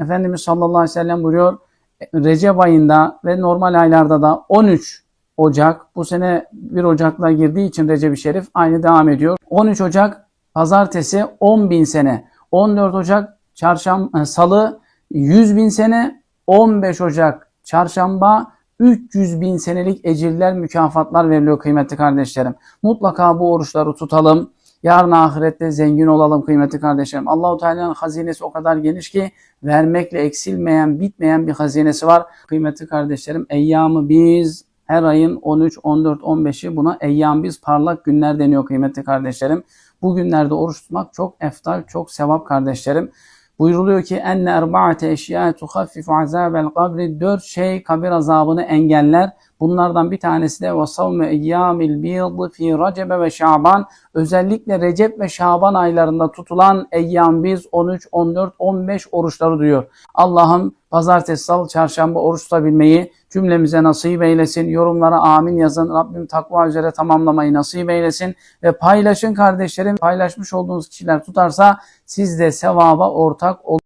Efendimiz sallallahu aleyhi ve sellem buyuruyor Recep ayında ve normal aylarda da 13 Ocak bu sene 1 Ocak'la girdiği için Recep-i Şerif aynı devam ediyor. 13 Ocak pazartesi 10 bin sene. 14 Ocak çarşamba salı 100 bin sene. 15 Ocak çarşamba 300 bin senelik ecirler, mükafatlar veriliyor kıymetli kardeşlerim. Mutlaka bu oruçları tutalım. Yarın ahirette zengin olalım kıymetli kardeşlerim. Allahu Teala'nın hazinesi o kadar geniş ki vermekle eksilmeyen, bitmeyen bir hazinesi var. Kıymetli kardeşlerim, eyyamı biz her ayın 13, 14, 15'i buna eyyam biz parlak günler deniyor kıymetli kardeşlerim. Bu günlerde oruç tutmak çok eftal, çok sevap kardeşlerim. Buyruluyor ki enne erbaate eşya tuhaffifu azabel kabri dört şey kabir azabını engeller. Bunlardan bir tanesi de ve savme eyyamil biydı fi recebe ve şaban. Özellikle Recep ve Şaban aylarında tutulan eyyam biz 13, 14, 15 oruçları diyor. Allah'ım pazartesi, salı, çarşamba oruç tutabilmeyi cümlemize nasip eylesin. Yorumlara amin yazın. Rabbim takva üzere tamamlamayı nasip eylesin. Ve paylaşın kardeşlerim. Paylaşmış olduğunuz kişiler tutarsa siz de sevaba ortak olun.